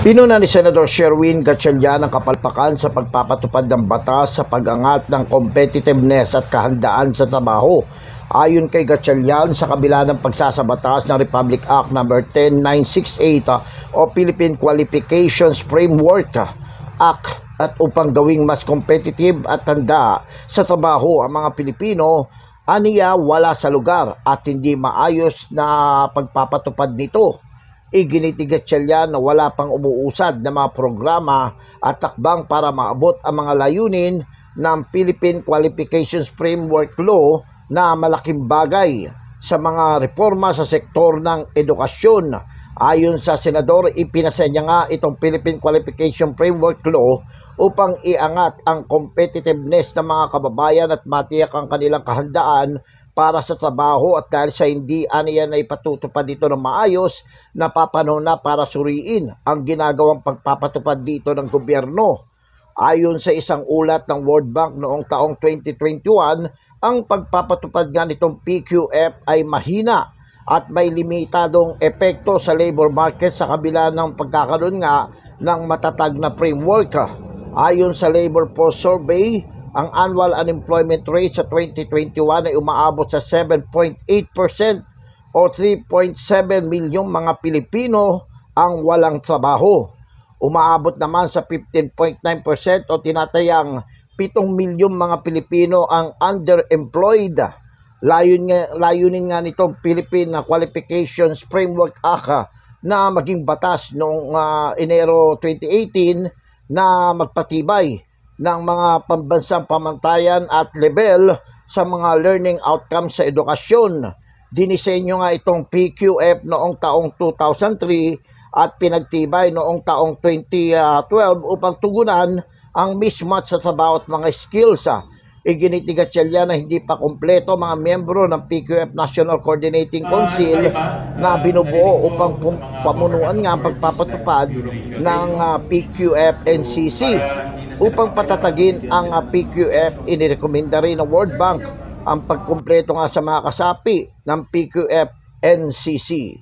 Pinuna ni Senador Sherwin Gatchalian ang kapalpakan sa pagpapatupad ng batas sa pag-angat ng competitiveness at kahandaan sa trabaho. Ayon kay Gatchalian, sa kabila ng pagsasabatas ng Republic Act No. 10968 ah, o Philippine Qualifications Framework Act at upang gawing mas competitive at tanda sa trabaho ang mga Pilipino, aniya wala sa lugar at hindi maayos na pagpapatupad nito iginitigat siya na wala pang umuusad na mga programa at takbang para maabot ang mga layunin ng Philippine Qualifications Framework Law na malaking bagay sa mga reforma sa sektor ng edukasyon. Ayon sa senador, ipinasenya nga itong Philippine Qualification Framework Law upang iangat ang competitiveness ng mga kababayan at matiyak ang kanilang kahandaan para sa trabaho at dahil sa hindi aniyan ay patutupad dito ng maayos, napapanahon na para suriin ang ginagawang pagpapatupad dito ng gobyerno. Ayon sa isang ulat ng World Bank noong taong 2021, ang pagpapatupad nga nitong PQF ay mahina at may limitadong epekto sa labor market sa kabila ng pagkakaroon nga ng matatag na framework. Ayon sa Labor Force Survey, ang annual unemployment rate sa 2021 ay umaabot sa 7.8% o 3.7 milyong mga Pilipino ang walang trabaho. Umaabot naman sa 15.9% o tinatayang 7 milyong mga Pilipino ang underemployed. Layun nga, layunin nga nitong Philippine Qualifications Framework Act ah, na maging batas noong ah, Enero 2018 na magpatibay ng mga pambansang pamantayan at level sa mga learning outcomes sa edukasyon. Dinisenyo nga itong PQF noong taong 2003 at pinagtibay noong taong 2012 upang tugunan ang mismatch sa trabaho at mga skills. Iginitigat siya na hindi pa kumpleto mga miyembro ng PQF National Coordinating Council na binubuo upang pamunuan nga ang pagpapatupad ng ah, PQF NCC. Upang patatagin ang ah, PQF, inirekomenda rin ng World Bank ang pagkumpleto nga sa mga kasapi ng PQF NCC.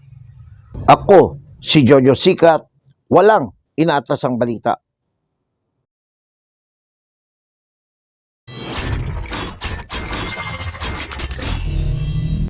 Ako, si Jojo Sikat, walang inatas ang balita.